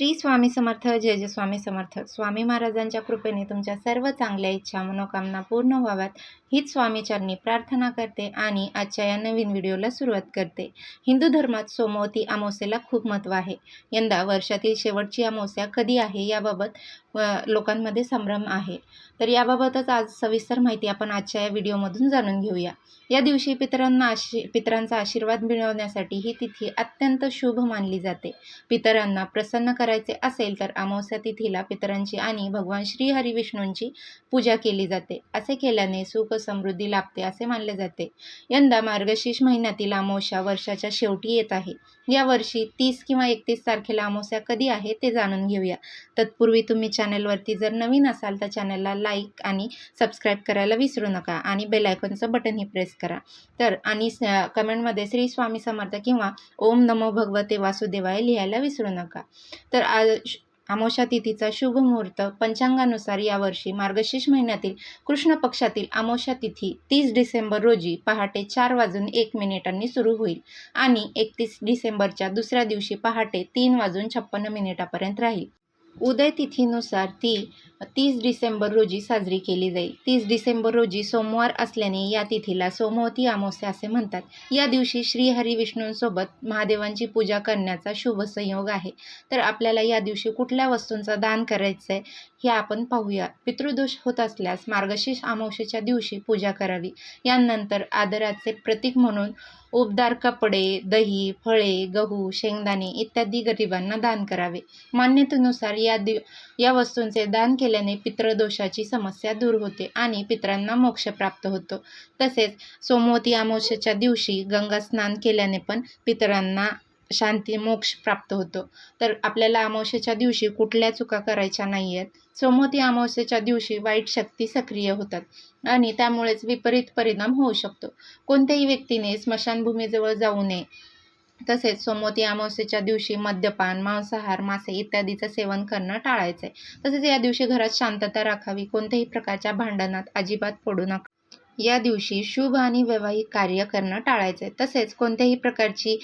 श्री स्वामी समर्थ जय जय स्वामी समर्थ. स्वामी महाराजांच्या कृपेने तुमच्या सर्व चांगल्या इच्छा मनोकामना पूर्ण व्हाव्यात. हीच स्वामीचरणी प्रार्थना करते आणि आजच्या या नवीन व्हिडिओला सुरुवात करते. हिंदू धर्मात सोमवती अमावस्येला खूप महत्त्व आहे. यंदा वर्षातील शेवटची अमावस्या कधी आहे याबाबत लोकांमध्ये संभ्रम आहे. तर याबाबतच आज सविस्तर माहिती आपण आजच्या या व्हिडिओमधून जाणून घेऊया. या दिवशी पितरांना आशी पितरांचा आशीर्वाद मिळवण्यासाठी ही तिथी अत्यंत शुभ मानली जाते. पितरांना प्रसन्न करायचे असेल तर अमावस्या तिथीला पितरांची आणि भगवान श्री हरी विष्णूंची पूजा केली जाते. असे केल्याने सुख समृद्धी लाभते असे मानले जाते. यंदा मार्गशीर्ष महिन्यातील अमावस्या वर्षाच्या शेवटी येत आहे. यावर्षी तीस किंवा एकतीस तारखेला अमावस्या कधी आहे ते जाणून घेऊया. तत्पूर्वी तुम्ही चॅनलवरती जर नवीन असाल तर चॅनलला लाईक आणि सबस्क्राईब करायला विसरू नका आणि बेल आयकॉनचं बटनही प्रेस करा. तर आणि कमेंटमध्ये श्री स्वामी समर्थ किंवा ओम नमो भगवते वासुदेवाय लिहायला विसरू नका. तर आज आमोशा तिथीचा शुभ मुहूर्त पंचांगानुसार यावर्षी मार्गशीर्ष महिन्यातील कृष्ण पक्षातील आमोशा तिथी तीस डिसेंबर रोजी पहाटे चार वाजून एक मिनिटांनी सुरू होईल आणि एकतीस डिसेंबरच्या दुसऱ्या दिवशी पहाटे तीन वाजून छप्पन्न मिनिटापर्यंत राहील. उदय तिथीनुसार ती तीस डिसेंबर रोजी साजरी केली जाईल. तीस डिसेंबर रोजी सोमवार असल्याने या तिथीला सोमवती अमावस्या असे म्हणतात. या दिवशी श्रीहरी विष्णूंसोबत महादेवांची पूजा करण्याचा शुभ संयोग आहे. तर आपल्याला या दिवशी कुठल्या वस्तूंचा दान करायचं आहे हे आपण पाहूया. पितृदोष होत असल्यास मार्गशीर्ष अमावशेच्या दिवशी पूजा करावी. यानंतर आदराचे प्रतीक म्हणून उबदार कपडे दही फळे गहू शेंगदाणे इत्यादी गरिबांना दान करावे. मान्यतेनुसार या दि या वस्तूंचे दान केल्याने पितृदोषाची समस्या दूर होते आणि पितरांना मोक्ष प्राप्त होतो. तसेच सोमवती अमावस्येच्या दिवशी गंगा स्नान केल्याने पण पितरांना शांती मोक्ष प्राप्त होतो. तर आपल्याला अमावस्येच्या दिवशी कुठल्या चुका करायच्या नाही आहेत सोमवती अमावस्येच्या दिवशी वाईट शक्ती सक्रिय होतात आणि त्यामुळेच विपरीत परिणाम होऊ शकतो. कोणत्याही व्यक्तीने स्मशानभूमीजवळ जाऊ नये. तसेच सोमवती अमावस्येच्या दिवशी मद्यपान मांसाहार मासे इत्यादीचं सेवन करणं टाळायचं आहे तसेच या दिवशी घरात शांतता राखावी. कोणत्याही प्रकारच्या भांडणात अजिबात पडू नका. या दिवशी शुभ आणि वैवाहिक कार्य करणं टाळायचं आहे तसेच कोणत्याही प्रकारची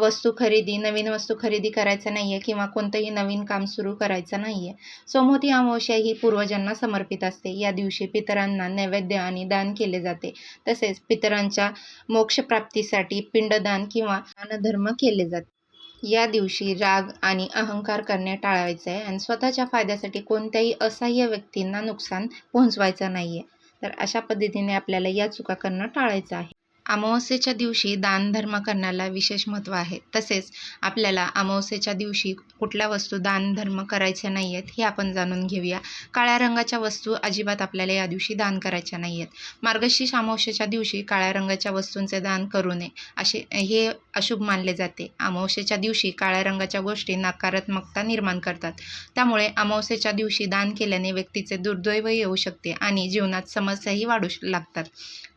वस्तू खरेदी नवीन वस्तू खरेदी करायचं नाही आहे किंवा कोणतंही नवीन काम सुरू करायचं नाही आहे सोमवती अमावस्या ही पूर्वजांना समर्पित असते. या दिवशी पितरांना नैवेद्य आणि दान केले जाते. तसेच पितरांच्या मोक्षप्राप्तीसाठी पिंडदान किंवा दानधर्म केले जाते. या दिवशी राग आणि अहंकार करणे टाळायचं आहे आणि स्वतःच्या फायद्यासाठी कोणत्याही असहाय्य व्यक्तींना नुकसान पोहोचवायचं नाही आहे तर अशा पद्धतीने आपल्याला या चुका करणं टाळायचं आहे. अमावस्येच्या दिवशी दानधर्म करण्याला विशेष महत्त्व आहे. तसेच आपल्याला अमावस्येच्या दिवशी कुठल्या वस्तू दानधर्म करायच्या नाही आहेत हे आपण जाणून घेऊया. काळ्या रंगाच्या वस्तू अजिबात आपल्याला या दिवशी दान करायच्या नाही आहेत मार्गशीर्ष अमावस्येच्या दिवशी काळ्या रंगाच्या वस्तूंचे दान करू नये. असे हे अशुभ मानले जाते. अमावस्येच्या दिवशी काळ्या रंगाच्या गोष्टी नकारात्मकता निर्माण करतात. त्यामुळे अमावस्येच्या दिवशी दान केल्याने व्यक्तीचे दुर्दैव येऊ शकते आणि जीवनात समस्याही वाढू श- लागतात.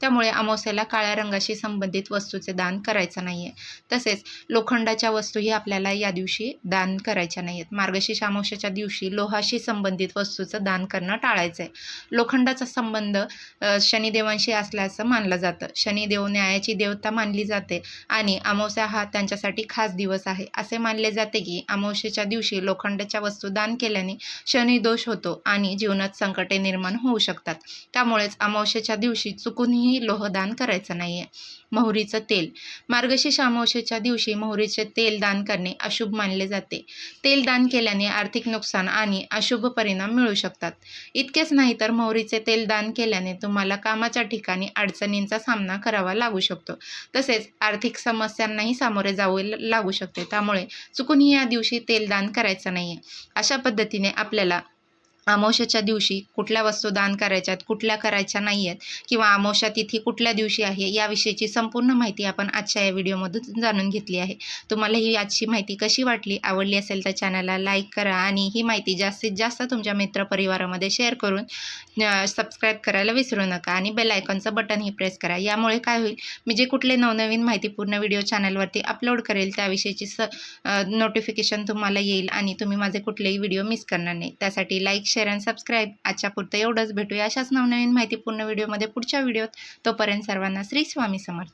त्यामुळे अमावस्येला काळ्या रंगाशी संबंधित वस्तूचे दान करायचं नाही आहे तसेच लोखंडाच्या वस्तूही आपल्याला या दिवशी दान करायच्या नाही आहेत मार्गशीर्ष अमावस्येच्या दिवशी लोहाशी संबंधित वस्तूचं दान करणं टाळायचं आहे लोखंडाचा संबंध शनिदेवांशी असल्याचं मानलं जातं. शनिदेव न्यायाची देवता मानली जाते आणि अमावस्या हा त्यांच्यासाठी खास दिवस आहे. असे मानले जाते की अमावस्येच्या दिवशी लोखंडाच्या वस्तू दान केल्याने शनिदोष होतो आणि जीवनात संकटे निर्माण होऊ शकतात. त्यामुळेच अमावस्येच्या दिवशी चुकूनही लोहदान करायचं नाही आहे मोहरीचं तेल. मार्गशीर्ष अमावस्येच्या दिवशी मोहरीचे तेल दान करणे अशुभ मानले जाते. तेल दान केल्याने आर्थिक नुकसान आणि अशुभ परिणाम मिळू शकतात. इतकेच नाही तर मोहरीचे तेल दान केल्याने तुम्हाला कामाच्या ठिकाणी अडचणींचा सामना करावा लागू शकतो. तसेच आर्थिक समस्यांनाही सामोरे जावे लागू शकते. त्यामुळे चुकूनही या दिवशी तेल दान करायचं नाही आहे अशा पद्धतीने आपल्याला अमावश्याच्या दिवशी कुठल्या वस्तू दान करायच्या आहेत कुठल्या करायच्या नाही आहेत किंवा अमावस्या तिथी कुठल्या दिवशी आहे याविषयीची संपूर्ण माहिती आपण आजच्या या व्हिडिओमधून जाणून घेतली आहे. तुम्हाला ही आजची माहिती कशी वाटली आवडली असेल तर चॅनलला लाईक करा आणि ही माहिती जास्तीत जास्त तुमच्या मित्रपरिवारामध्ये शेअर करून सबस्क्राईब करायला विसरू नका आणि बेल आयकॉनचं बटनही प्रेस करा. यामुळे काय होईल मी जे कुठले नवनवीन माहिती पूर्ण व्हिडिओ चॅनलवरती अपलोड करेल त्याविषयीची स नोटिफिकेशन तुम्हाला येईल आणि तुम्ही माझे कुठलेही व्हिडिओ मिस करणार नाही. त्यासाठी लाईक शेअर अँड सबस्क्राईब आजच्या पुरतं एवढंच. भेटूया अशाच नवनवीन माहितीपूर्ण व्हिडिओमध्ये पुढच्या व्हिडिओत. तोपर्यंत सर्वांना श्री स्वामी समर्थ.